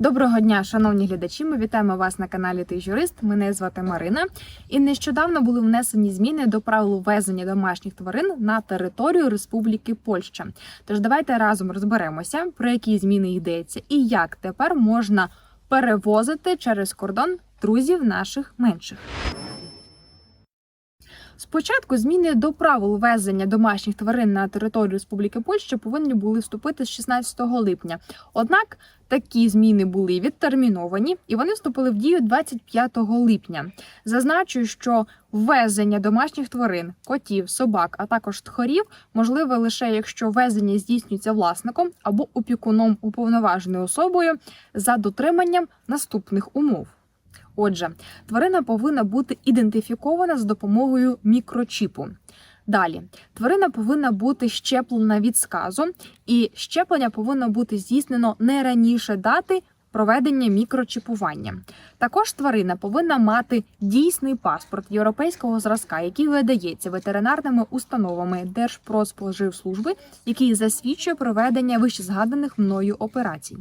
Доброго дня, шановні глядачі. Ми вітаємо вас на каналі Ти Юрист. Мене звати Марина. І нещодавно були внесені зміни до правил ввезення домашніх тварин на територію Республіки Польща. Тож давайте разом розберемося, про які зміни йдеться і як тепер можна перевозити через кордон друзів наших менших. Спочатку зміни до правил ввезення домашніх тварин на територію Республіки Польща повинні були вступити з 16 липня. Однак такі зміни були відтерміновані і вони вступили в дію 25 липня. Зазначу, що ввезення домашніх тварин, котів, собак, а також тхорів можливе лише якщо ввезення здійснюється власником або опікуном уповноваженою особою за дотриманням наступних умов. Отже, тварина повинна бути ідентифікована з допомогою мікрочіпу. Далі, тварина повинна бути щеплена від сказу, і щеплення повинно бути здійснено не раніше дати проведення мікрочіпування. Також тварина повинна мати дійсний паспорт європейського зразка, який видається ветеринарними установами Держпродспоживслужби, який засвідчує проведення вищезгаданих мною операцій.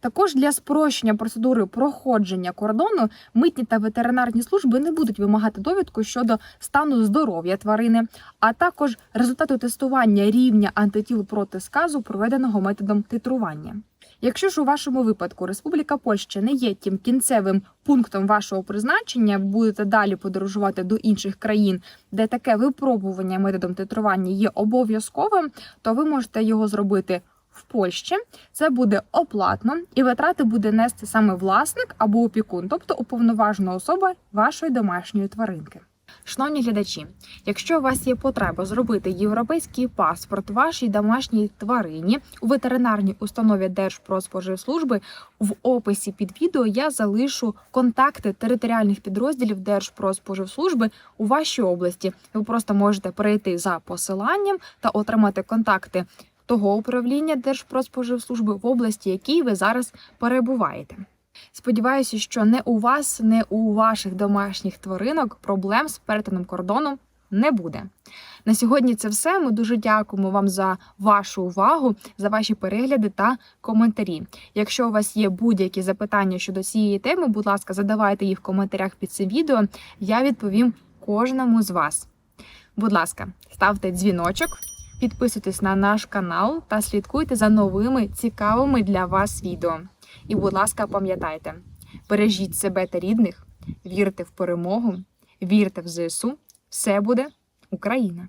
Також для спрощення процедури проходження кордону митні та ветеринарні служби не будуть вимагати довідку щодо стану здоров'я тварини, а також результату тестування рівня антитіл проти сказу, проведеного методом титрування. Якщо ж у вашому випадку Республіка Польща не є тим кінцевим пунктом вашого призначення, будете далі подорожувати до інших країн, де таке випробування методом титрування є обов'язковим, то ви можете його зробити в Польщі. Це буде оплатно, і витрати буде нести саме власник або опікун, тобто уповноважена особа вашої домашньої тваринки. Шановні глядачі, якщо у вас є потреба зробити європейський паспорт вашій домашній тварині у ветеринарній установі Держпродспоживслужби, в описі під відео я залишу контакти територіальних підрозділів Держпродспоживслужби у вашій області. Ви просто можете перейти за посиланням та отримати контакти того управління Держпродспоживслужби в області, якій ви зараз перебуваєте. Сподіваюся, що не у вас, не у ваших домашніх тваринок проблем з перетином кордону не буде. На сьогодні це все. Ми дуже дякуємо вам за вашу увагу, за ваші перегляди та коментарі. Якщо у вас є будь-які запитання щодо цієї теми, будь ласка, задавайте їх в коментарях під цим відео. Я відповім кожному з вас. Будь ласка, ставте дзвіночок. Підписуйтесь на наш канал та слідкуйте за новими цікавими для вас відео. І, будь ласка, пам'ятайте, бережіть себе та рідних, вірте в перемогу, вірте в ЗСУ. Все буде Україна!